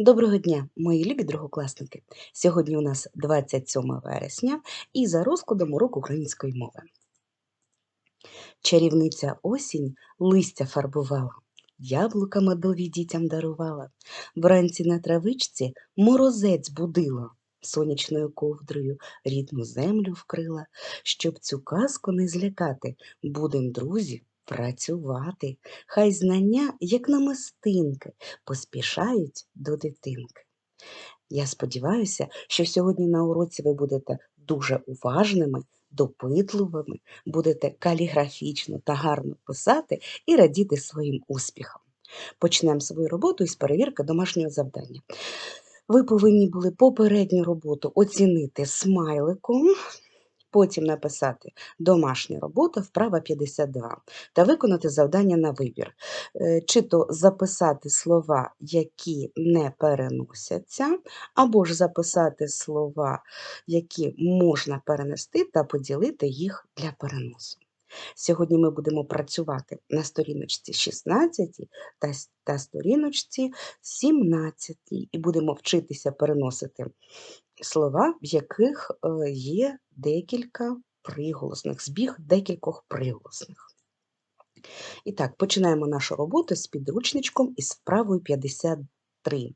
Доброго дня, мої любі другокласники! Сьогодні у нас 27 вересня і за розкладом уроку української мови. Чарівниця осінь листя фарбувала, яблука медові дітям дарувала, вранці на травичці морозець будила, сонячною ковдрою рідну землю вкрила, щоб цю казку не злякати, будем, друзі, працювати, хай знання, як намистинки, поспішають до дитинки. Я сподіваюся, що сьогодні на уроці ви будете дуже уважними, допитливими, будете каліграфічно та гарно писати і радіти своїм успіхам. Почнемо свою роботу із перевірки домашнього завдання. Ви повинні були попередню роботу оцінити смайликом потім написати домашня робота, вправа 52 та виконати завдання на вибір. Е, чи то записати слова, які не переносяться, або ж записати слова, які можна перенести, та поділити їх для переносу. Сьогодні ми будемо працювати на сторіночці 16 та, та сторіночці 17 і будемо вчитися переносити слова, в яких е, є декілька приголосних, збіг декількох приголосних. І так, починаємо нашу роботу з підручничком із вправою 53.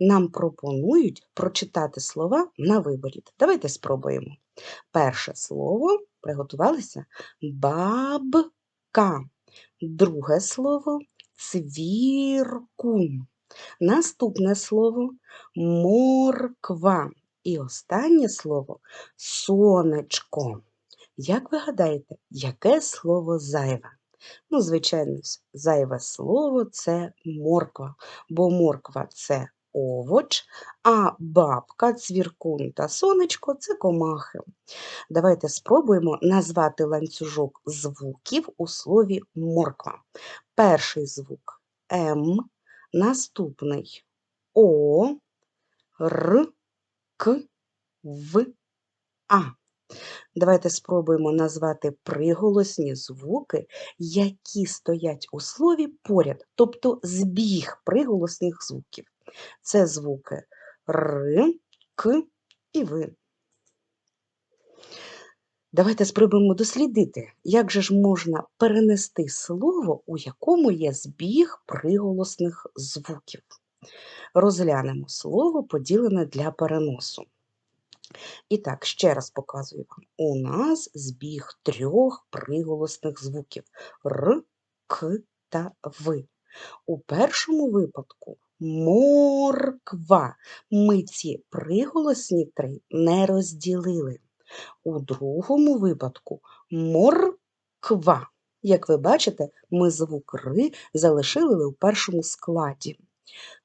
Нам пропонують прочитати слова на виборі. Давайте спробуємо. Перше слово приготувалися бабка. Друге слово цвіркун. Наступне слово морква. І останнє слово сонечко. Як ви гадаєте, яке слово зайве? Ну, звичайно, зайве слово це морква, бо морква це овоч, а бабка, цвіркун та сонечко це комахи. Давайте спробуємо назвати ланцюжок звуків у слові морква. Перший звук М, наступний О, Р. К, В, А. Давайте спробуємо назвати приголосні звуки, які стоять у слові поряд, тобто збіг приголосних звуків. Це звуки Р, К і В. Давайте спробуємо дослідити, як же ж можна перенести слово, у якому є збіг приголосних звуків розглянемо слово, поділене для переносу. І так, ще раз показую вам. У нас збіг трьох приголосних звуків Р, К та В. У першому випадку морква. Ми ці приголосні три не розділили. У другому випадку морква. Як ви бачите, ми звук Р залишили у першому складі.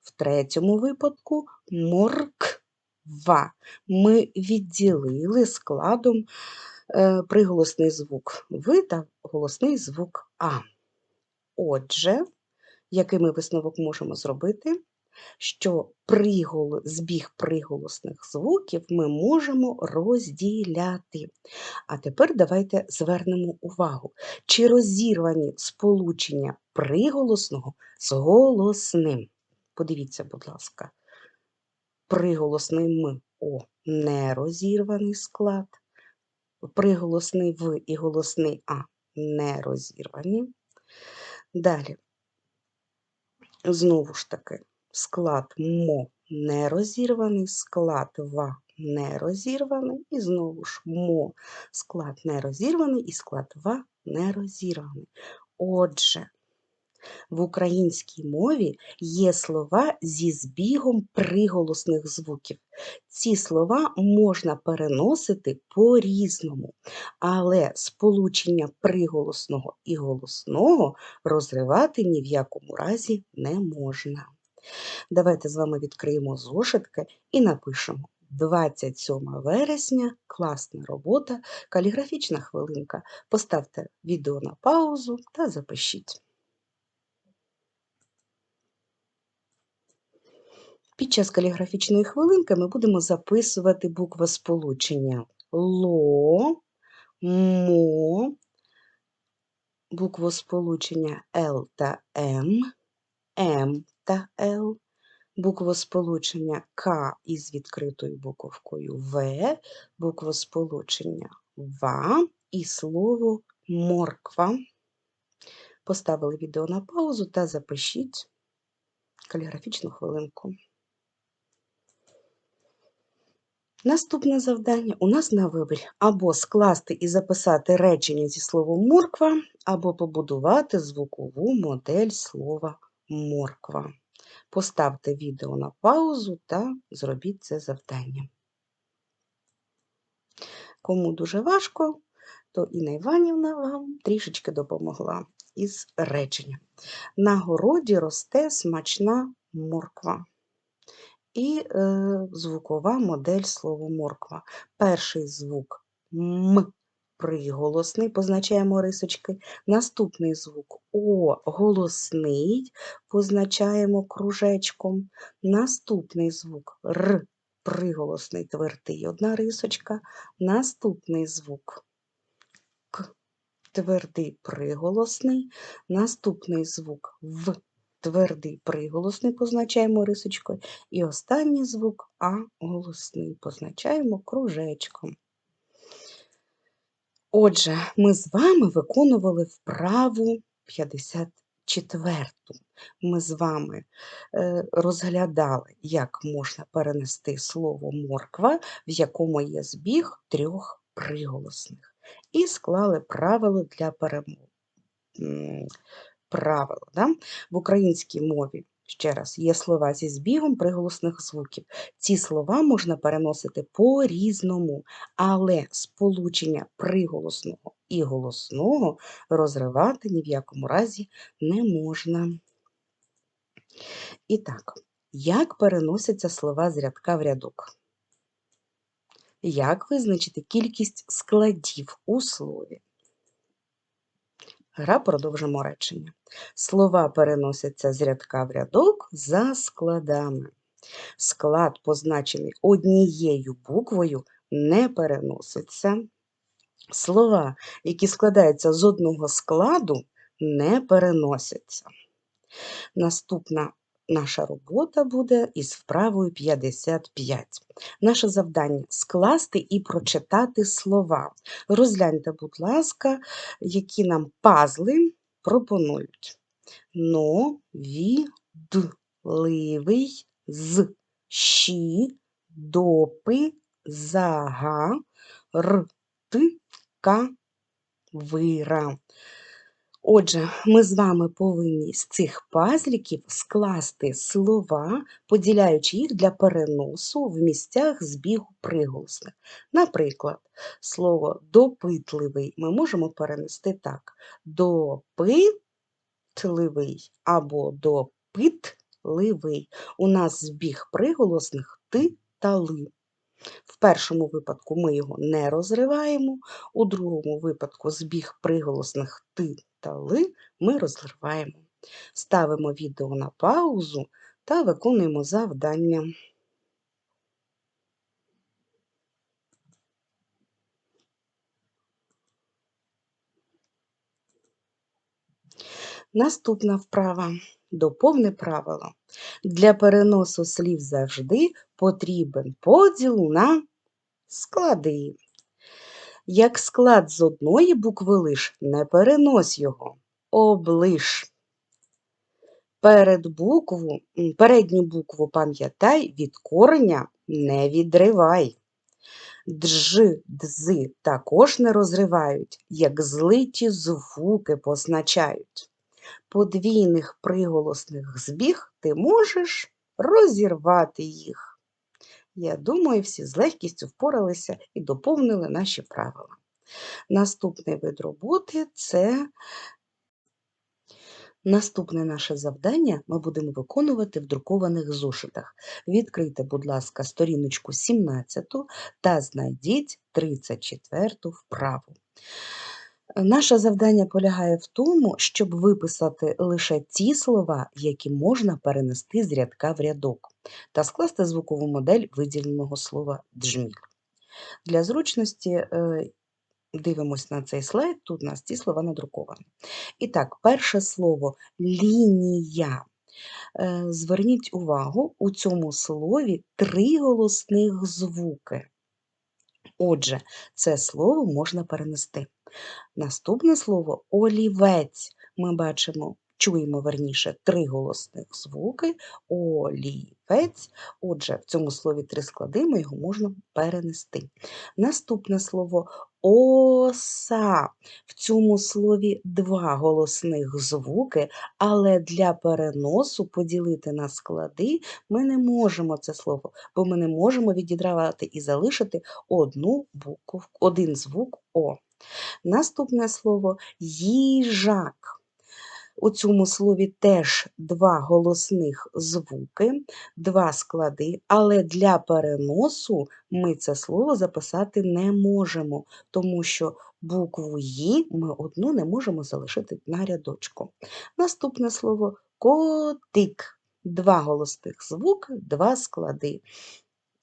В третьому випадку морква. Ми відділили складом е, приголосний звук В та голосний звук А. Отже, який ми висновок можемо зробити? Що пригол... збіг приголосних звуків ми можемо розділяти. А тепер давайте звернемо увагу, чи розірвані сполучення приголосного з голосним. Подивіться, будь ласка, приголосний М О нерозірваний склад, приголосний В і голосний А нерозірвані. Далі, знову ж таки, склад МО нерозірваний, склад ВА нерозірваний, і знову ж МО склад нерозірваний і склад ВА нерозірваний. Отже, в українській мові є слова зі збігом приголосних звуків. Ці слова можна переносити по-різному, але сполучення приголосного і голосного розривати ні в якому разі не можна. Давайте з вами відкриємо зошитки і напишемо 27 вересня класна робота, каліграфічна хвилинка. Поставте відео на паузу та запишіть. Під час каліграфічної хвилинки ми будемо записувати буквосполучення ЛО, МО, буквосполучення Л та М, М та Л, буквосполучення К із відкритою буковкою В, буквосполучення ВА і слово морква. Поставили відео на паузу та запишіть каліграфічну хвилинку. Наступне завдання у нас на вибір або скласти і записати речення зі словом морква, або побудувати звукову модель слова морква. Поставте відео на паузу та зробіть це завдання. Кому дуже важко, то Інна Іванівна вам трішечки допомогла із реченням. На городі росте смачна морква. І е, звукова модель слова морква. Перший звук М приголосний, позначаємо рисочки. Наступний звук О голосний, позначаємо кружечком. Наступний звук Р приголосний твердий, одна рисочка. Наступний звук К твердий приголосний. Наступний звук В твердий приголосний позначаємо рисочкою. І останній звук А голосний позначаємо кружечком. Отже, ми з вами виконували вправу 54. Ми з вами е, розглядали, як можна перенести слово морква, в якому є збіг трьох приголосних, і склали правило для перемоги. Правило да? в українській мові Ще раз, є слова зі збігом приголосних звуків. Ці слова можна переносити по-різному, але сполучення приголосного і голосного розривати ні в якому разі не можна. І так, як переносяться слова з рядка в рядок? Як визначити кількість складів у слові? Гра продовжимо речення. Слова переносяться з рядка в рядок за складами. Склад, позначений однією буквою, не переноситься. Слова, які складаються з одного складу, не переносяться. Наступна Наша робота буде із вправою 55. Наше завдання скласти і прочитати слова. Розгляньте, будь ласка, які нам пазли пропонують. Нові-д-ливий з щі, допи, зага, р-ти-ка, вира. Отже, ми з вами повинні з цих пазліків скласти слова, поділяючи їх для переносу в місцях збігу приголосних. Наприклад, слово допитливий ми можемо перенести так: допитливий або допитливий. У нас збіг приголосних ти та ли. В першому випадку ми його не розриваємо, у другому випадку збіг приголосних ти та ли ми розриваємо. Ставимо відео на паузу та виконуємо завдання. Наступна вправа доповне правило. Для переносу слів завжди потрібен поділ на склади. Як склад з одної букви лиш, не перенось його, облиш. Перед букву, Передню букву пам'ятай, від кореня не відривай. Дж, дзи також не розривають, як злиті звуки позначають. Подвійних приголосних збіг ти можеш розірвати їх. Я думаю, всі з легкістю впоралися і доповнили наші правила. Наступний вид роботи це наступне наше завдання ми будемо виконувати в друкованих зошитах. Відкрийте, будь ласка, сторіночку 17 та знайдіть 34 вправу. Наше завдання полягає в тому, щоб виписати лише ті слова, які можна перенести з рядка в рядок, та скласти звукову модель виділеного слова джміль. Для зручності е, дивимось на цей слайд, тут у нас ці слова надруковані. І так, перше слово лінія. Е, Зверніть увагу, у цьому слові три голосних звуки. Отже, це слово можна перенести. Наступне слово олівець. Ми бачимо, чуємо верніше три голосних звуки. Олівець. Отже, в цьому слові три склади, ми його можна перенести. Наступне слово оса. В цьому слові два голосних звуки, але для переносу поділити на склади ми не можемо це слово, бо ми не можемо відідравати і залишити одну букву, один звук О. Наступне слово їжак. У цьому слові теж два голосних звуки, два склади, але для переносу ми це слово записати не можемо, тому що букву «ї» ми одну не можемо залишити на рядочку. Наступне слово котик. Два голосних звуки, два склади.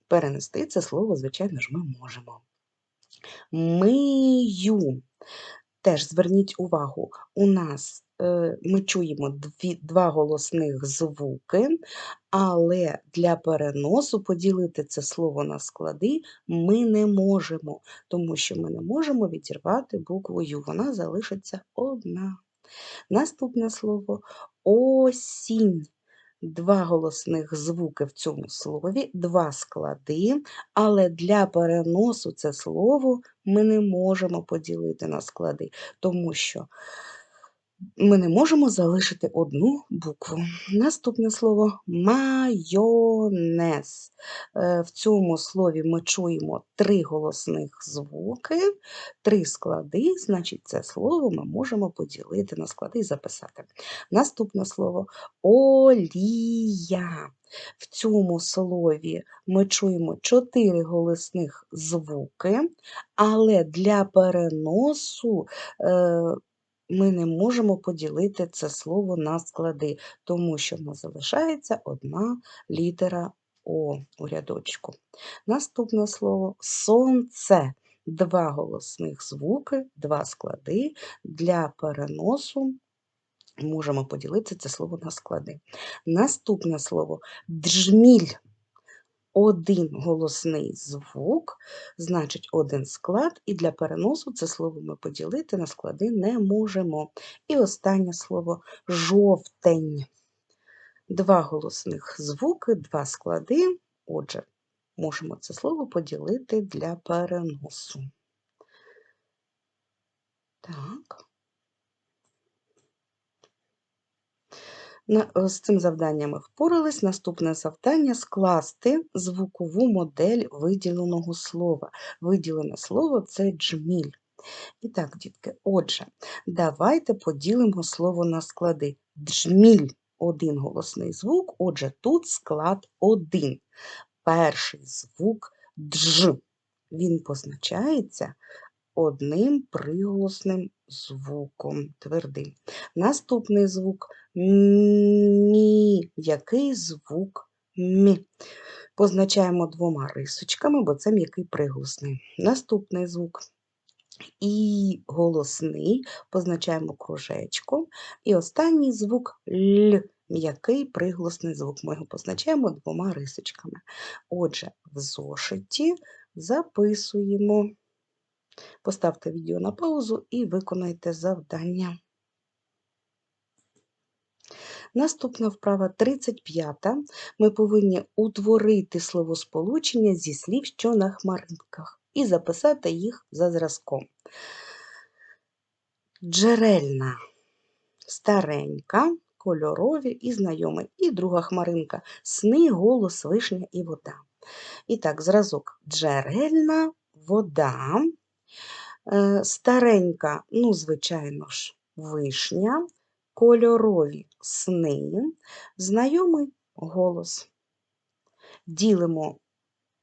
Перенести це слово, звичайно ж, ми можемо. Мию. Теж зверніть увагу, у нас е, ми чуємо дві, два голосних звуки, але для переносу поділити це слово на склади ми не можемо, тому що ми не можемо відірвати букву Ю, вона залишиться одна. Наступне слово осінь. Два голосних звуки в цьому слові, два склади, але для переносу це слово ми не можемо поділити на склади, тому що ми не можемо залишити одну букву. Наступне слово майонез. Е, в цьому слові ми чуємо три голосних звуки, три склади, значить, це слово ми можемо поділити на склади і записати. Наступне слово олія. В цьому слові ми чуємо чотири голосних звуки, але для переносу е, ми не можемо поділити це слово на склади, тому що в нас залишається одна літера О у рядочку. Наступне слово сонце. Два голосних звуки, два склади. Для переносу можемо поділити це слово на склади. Наступне слово джміль один голосний звук, значить один склад, і для переносу це слово ми поділити на склади не можемо. І останнє слово жовтень. Два голосних звуки, два склади. Отже, можемо це слово поділити для переносу. Так. З цим завданням ми впорались. Наступне завдання скласти звукову модель виділеного слова. Виділене слово це джміль. І так, дітки, отже, давайте поділимо слово на склади. Джміль один голосний звук, отже, тут склад один. Перший звук дж. Він позначається одним приголосним звуком твердим. Наступний звук мі. Який звук мі? Позначаємо двома рисочками, бо це м'який приголосний. Наступний звук і голосний, позначаємо кружечком. І останній звук Л. М'який приголосний звук. Ми його позначаємо двома рисочками. Отже, в зошиті записуємо. Поставте відео на паузу і виконайте завдання. Наступна вправа 35. Ми повинні утворити словосполучення зі слів, що на хмаринках, і записати їх за зразком. Джерельна, старенька, кольорові і знайомі. І друга хмаринка сни, голос, вишня і вода. І так, зразок джерельна, вода, старенька, ну, звичайно ж, вишня, кольорові сни, знайомий голос. Ділимо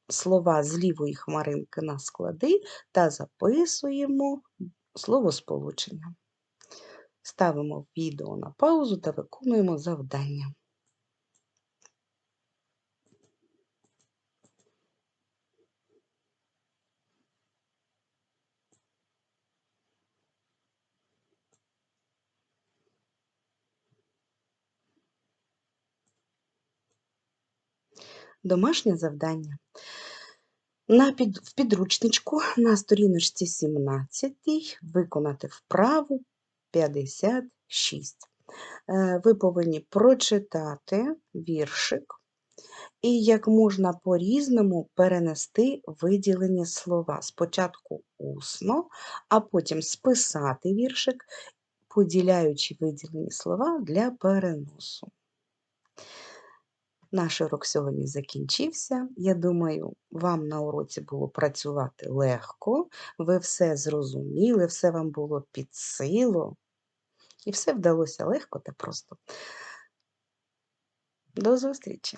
слова з лівої хмаринки на склади та записуємо словосполучення. Ставимо відео на паузу та виконуємо завдання. Домашнє завдання. На під, в підручничку на сторіночці 17 виконати вправу 56. Е, Ви повинні прочитати віршик і як можна по-різному перенести виділені слова. Спочатку усно, а потім списати віршик, поділяючи виділені слова для переносу. Наш урок сьогодні закінчився. Я думаю, вам на уроці було працювати легко, ви все зрозуміли, все вам було під силу, і все вдалося легко та просто. До зустрічі!